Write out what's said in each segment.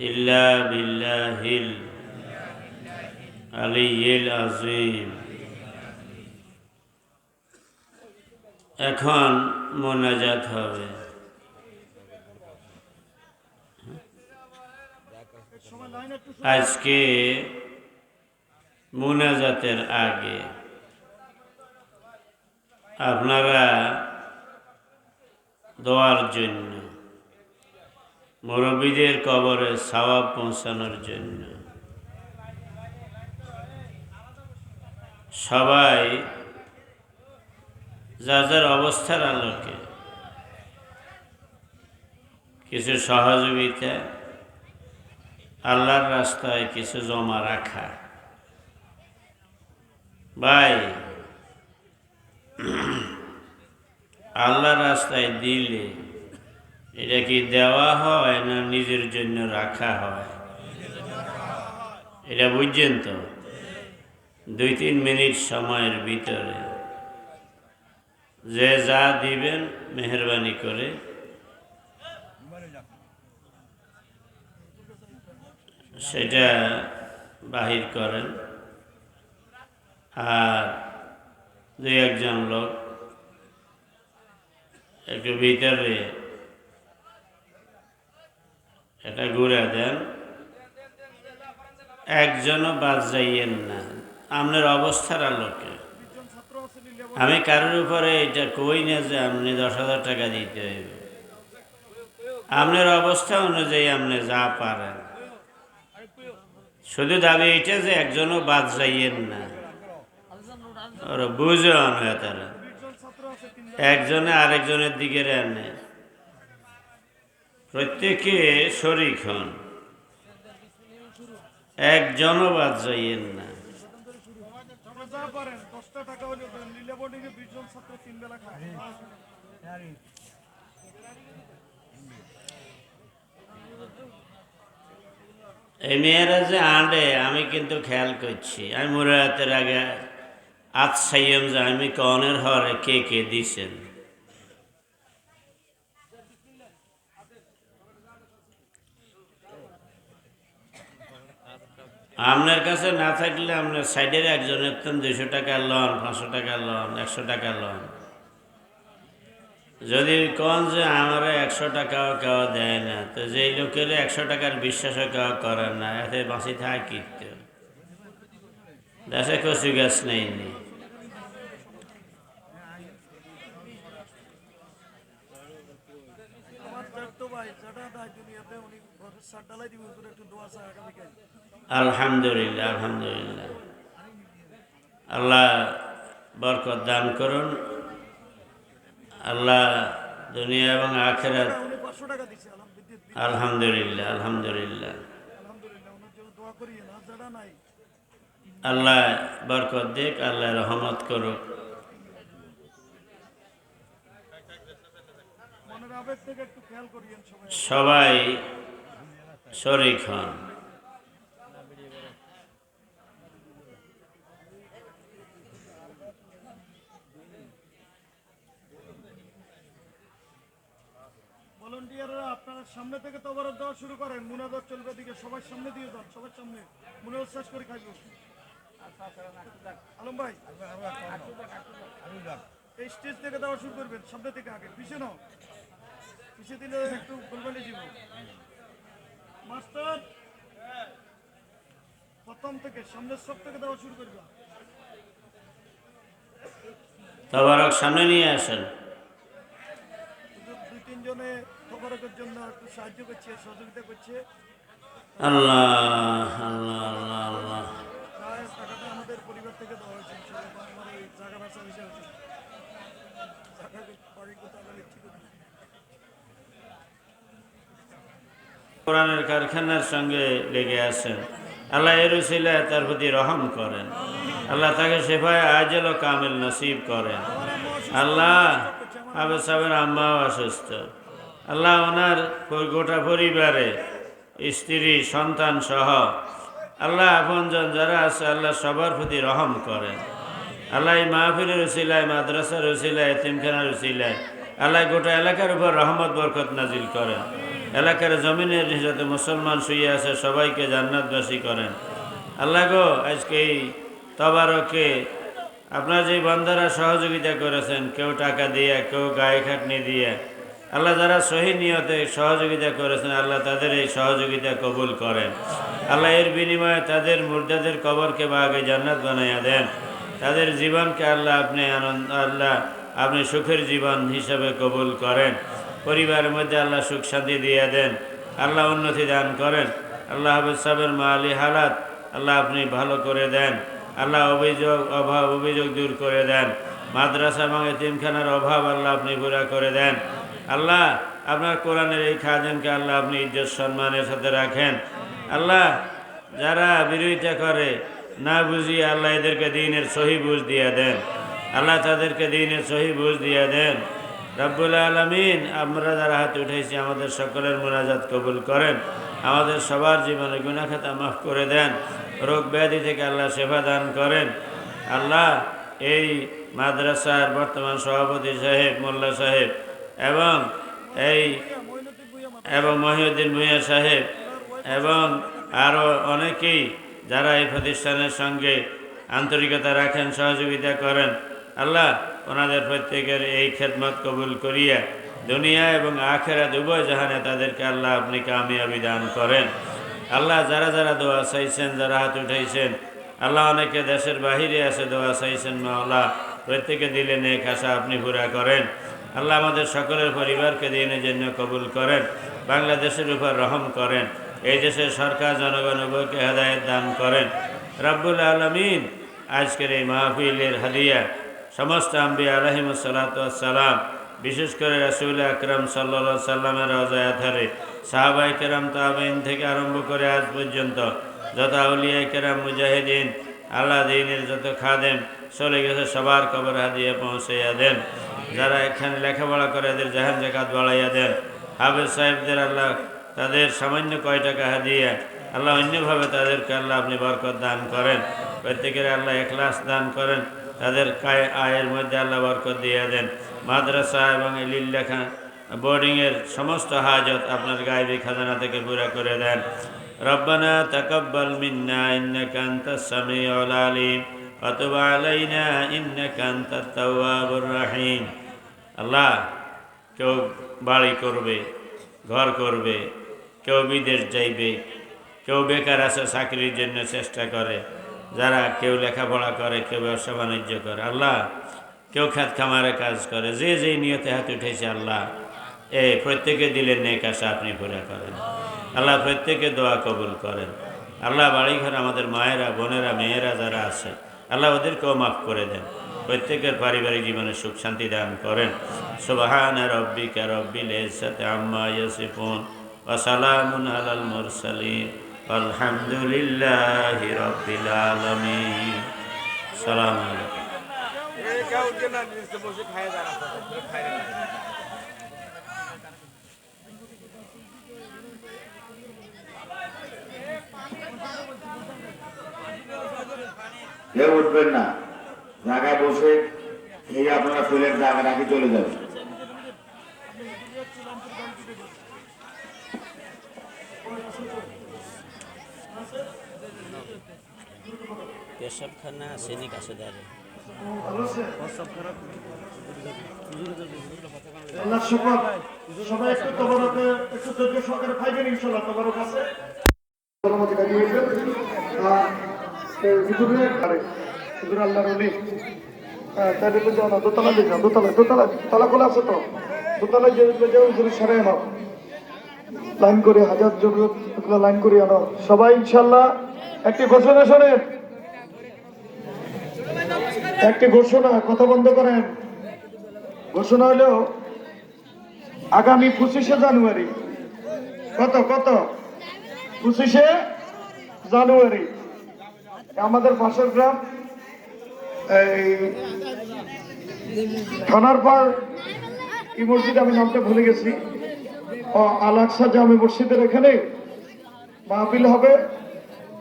إلا بالله العلي العظيم এখন মোনাজাত হবে আজকে মোনাজাতের আগে আপনারা দোয়ার জন্য মুরব্বীদের কবরে সওয়াব পৌঁছানোর জন্য। সবাই যা যার অবস্থার আলোকে। কিছু সহযোগিতা, আল্লাহর রাস্তায় কিছু জমা রাখা। ভাই, আল্লাহর রাস্তায় দিলে এটা কি দেওয়া হয় না নিজের জন্য রাখা হয়? এটা বুঝছেন তো? দুই তিন মিনিট সময়ের ভিতরে। যে যা দিবেন মেহরবানি করে। সেটা বাহির করেন। আর দুই একজন লোক একটু ভিতরে এটা ঘুরে দেন একজনও বাদ যাইয়েন না। আপনার অবস্থার আলোকে। আমি কারোর উপরে এটা কই না যে আপনি দশ হাজার টাকা দিতে হইবে। আপনার অবস্থা অনুযায়ী আপনি যা পারেন। শুধু দাবি এটা যে একজনও বাদ যাইয়েন না। ওরা বুঝে অনয় তারা। একজনে আরেকজনের দিকে রানে। প্রত্যেকে শরিক হন। একজনও বাদ যাইয়েন না। এই মেয়েরা যে আঁটে আমি কিন্তু খেয়াল করছি। আমি মুরাতের আগে আতসাইম যে আমি কনের হরে কে কে দিছেন। আপনার কাছে না থাকলে আপনার সাইডের একজনের তো দুশো টাকা লন, পাঁচশো টাকা লন, একশো টাকা লন। যদি কন যে আমরা একশো টাকাও কেউ দেয় না, তো যেই লোকের একশো টাকার বিশ্বাসও কেউ করে না, এতে বাঁচি থাকি তো? দেশে কচু গাছ নেই নি। আমার চারটো ভাই আলহামদুলিল্লাহ আলহামদুলিল্লাহ। আল্লাহ বরকত দান করুন। আল্লাহ দুনিয়া এবং দিচ্ছে আলহামদুলিল্লাহ আলহামদুলিল্লাহ। আল্লাহ বরকত দিক, আল্লাহ রহমত করুক। সবাই শরিক হন। ভলেন্টিয়াররা, আপনারা সামনে থেকে তো আবার দেওয়া শুরু করেন। মুনাজাত চলবে দিকে সবার সামনে দিয়ে দেন সবার সামনে। মুনাজাত শেষ করে খাইব। আলম ভাই, এই স্টেজ থেকে দেওয়া শুরু করবেন, সামনে থেকে আগে। পিছিয়ে নাও। পিছিয়ে দিলে একটু গোলমেলে যাব মাস্টার। প্রথম থেকে সামনের সব থেকে দেওয়া শুরু করবে। তবারক সামনে নিয়ে আসেন। দুই তিনজনে তবরকের জন্য একটু সাহায্য করছে সহযোগিতা করছে। আল্লাহ আল্লাহ আল্লাহ আল্লাহ। টাকাটা আমাদের পরিবার থেকে দেওয়া হয়েছে জায়গা ব্যবসা বিষয় আছে জায়গা বাড়ি কোথাও আমরা লিখছি কোথাও। কোরআনের কারখানার সঙ্গে লেগে আছেন। আল্লাহ এর উসিলায় তার প্রতি রহম করেন। আল্লাহ তাকে সেফায় আজল কামেল নসিব করেন। আল্লাহ আবে সাহেবের আম্মাও অসুস্থ। আল্লাহ ওনার গোটা পরিবারে স্ত্রী, সন্তান সহ আল্লাহ আপনজন যারা আছে, আল্লাহ সবার প্রতি রহম করেন। আল্লাহ মাহফিলের উসিলায় মাদ্রাসার উসিলায় এতিমখানার উসিলায় আল্লাহ গোটা এলাকার উপর রহমত, বরকত নাজিল করেন। এলাকার জমিনের যত মুসলমান শুয়ে আছে, সবাইকে জান্নাতবাসী করেন। আল্লাহ গো, আজকে এই তবারকে আপনার যে বান্দারা সহযোগিতা করেছেন, কেউ টাকা দিয়ে, কেউ গায়ে খাটনি দিয়ে, আল্লাহ যারা সহি নিয়তে সহযোগিতা করেছেন, আল্লাহ তাদের এই সহযোগিতা কবুল করেন। আল্লাহ এর বিনিময়ে তাদের মুর্দাদের কবরকে বা আগে জান্নাত বানাইয়া দেন। তাদের জীবনকে আল্লাহ আপনি আনন্দ, আল্লাহ আপনি সুখের জীবন হিসাবে কবুল করেন। পরিবারের মধ্যে আল্লাহ সুখ শান্তি দিয়ে দেন। আল্লাহ উন্নতি দান করেন। আল্লাহ হাফেজ সাহেবের মালি হালাত আল্লাহ আপনি ভালো করে দেন। আল্লাহ অভিযোগ, অভাব, অভিযোগ দূর করে দেন। মাদ্রাসা এবং এতিমখানার অভাব আল্লাহ আপনি পুরা করে দেন। আল্লাহ আপনার কোরআনের এই খাদেমকে আল্লাহ আপনি ইজ্জত সম্মানের সাথে রাখেন। আল্লাহ যারা বিরোধিতা করে, না বুঝিয়ে আল্লাহ এদেরকে দিনের সহি বুঝ দিয়ে দেন। আল্লাহ তাদেরকে দিনের সহি বুঝ দিয়ে দেন। রব্বুল আলমিন, আমরা যারা হাতে উঠেছি আমাদের সকলের মোনাজাত কবুল করেন। আমাদের সবার জীবনে গুণাখাতা মাফ করে দেন। রোগ ব্যাধি থেকে আল্লাহ সেবা দান করেন। আল্লাহ এই মাদ্রাসার বর্তমান সভাপতি সাহেব, মোল্লা সাহেব এবং এই এবং মহিউদ্দিন ভূঁইয়া সাহেব এবং আরও অনেকেই যারা এই প্রতিষ্ঠানের সঙ্গে আন্তরিকতা রাখেন, সহযোগিতা করেন। আল্লাহ ওনাদের প্রত্যেকের এই খেদমত কবুল করিয়া দুনিয়া এবং আখেরা উভয় জাহানে তাদেরকে আল্লাহ আপনি কামিয়াবি দান করেন। আল্লাহ যারা যারা দোয়া চাইছেন, যারা হাত উঠাইছেন, আল্লাহ অনেকে দেশের বাহিরে আছে দোয়া চাইছেন, মাওলা, প্রত্যেকে দিলে নেক আশা আপনি পুরা করেন। আল্লাহ আমাদের সকলের পরিবারকে দিনের জন্য কবুল করেন, বাংলাদেশের উপর রহম করেন, এই দেশের সরকার, জনগণ উভয়কে হেদায়ত দান করেন। রাব্বুল আলমিন, আজকের এই মাহফিলের হাদিয়া সমস্ত আম্বি আলহিমসালাম বিশেষ করে রাসুল আকরম সাল্লা সাল্লামের রজায়াধারে সাহাবাই কেরাম তাবেইন থেকে আরম্ভ করে আজ পর্যন্ত, যত আউলিয়া কেরাম, মুজাহিদিন, আল্লাহ দিনের যত খাদেম, চলে গেছে সবার কবর হাদিয়ে পৌঁছাইয়া দেন। যারা এখানে লেখাপড়া করে এদের জাহান জাকাত বাড়াইয়া দেন। হাফেজ সাহেবদের আল্লাহ তাদের সামান্য কয় টাকা হাদিয়া, আল্লাহ অন্যভাবে তাদেরকে আল্লাহ আপনি বরকত দান করেন। প্রত্যেকের আল্লাহ এখলাস দান করেন। তাদের আয়ের মধ্যে আল্লাহ বরকত দিয়ে দেন। মাদ্রাসা এবং লেখা বোর্ডিংয়ের সমস্ত হাজত আপনার গায়েবী খাজানা থেকে পুরা করে দেন। রব্বানা তাকাব্বাল মিন্না ইন্নাকা আনতাস সামিউল আলিম আলাইনা ইন্নাকা আনতাত তাওয়াবুর রহিম। আল্লাহ, কেউ বাড়ি করবে, ঘর করবে, কেউ বিদেশ যাইবে, কেউ বেকার আছে, চাকরির জন্য চেষ্টা করে। যারা কেউ লেখাপড়া করে, কেউ ব্যবসা বাণিজ্য করে, আল্লাহ কেউ খাত খামারে কাজ করে, যে যে নিয়তে হাত উঠেছে আল্লাহ, এ প্রত্যেকে দিলেন নেক আশা আপনি পুরা করেন। আল্লাহ প্রত্যেকে দোয়া কবুল করেন। আল্লাহ বাড়িঘর আমাদের মায়েরা, বোনেরা, মেয়েরা যারা আছে, আল্লাহ ওদেরকেও মাফ করে দেন। প্রত্যেকের পারিবারিক জীবনে সুখ শান্তি দান করেন। সুবাহান রব্বিকা রব্বিল ইজ্জাতি আম্মা ইয়াসিফুন ওয়া সালামুন আলাল মুরসালিন। আলহামদুলিল্লাহি রাব্বিল আলামিন। সালাম কেউ উঠবেন না। জায়গায় বসে এই আপনারা ফুলের জায়গা রাখি চলে যাবেন। পেশাবখানা সেনিক আছে দাঁড়ে সবাই একটু তবরকে একটু ধৈর্য সহকারে খাইবেন ইনশাল্লাহ তবরক আছে অধিকারী হয়েছেন হুজুরের আরে হুজুর আল্লাহর ওলি তাহলে তো যাও না দোতলা দিয়ে যাও দোতলা দোতলা তালা খোলা আছে তো দোতলা যে যে হুজুর সারাই আনো লাইন করে হাজার জরুরত লাইন করে আনো। সবাই ইনশাল্লাহ একটি ঘোষণা শোনেন। একটি ঘোষণা, কথা বন্ধ করেন। ঘোষণা হলো, আগামী পঁচিশে জানুয়ারি। কত কত? পঁচিশে জানুয়ারি। আমাদের পাশের গ্রাম, এই থানার পর কি মসজিদ আমি নামটা ভুলে গেছি। ও আলাকসা জামে মসজিদের এখানে মাহফিল হবে।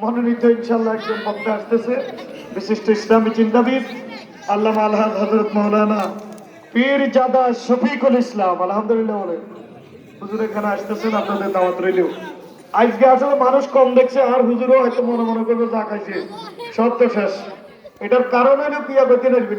মনোনীত ইনশাল্লাহ একজন বক্তা আসতেছে। বিশিষ্ট ইসলামী চিন্তাবিদ আল্লাহ আলহাদ হজরত মৌলানা পীর জাদা শফিকুল ইসলাম, আলহামদুলিল্লাহ বলে হুজুর এখানে আসতেছেন, আপনাদের দাওয়াত রইলেও আজকে আসলে মানুষ কম দেখছে, আর হুজুরও হয়তো মনে মনে করবে যা খাইছে। সব তো শেষ। এটার কারণ হলো পিয়া বেতন আসবে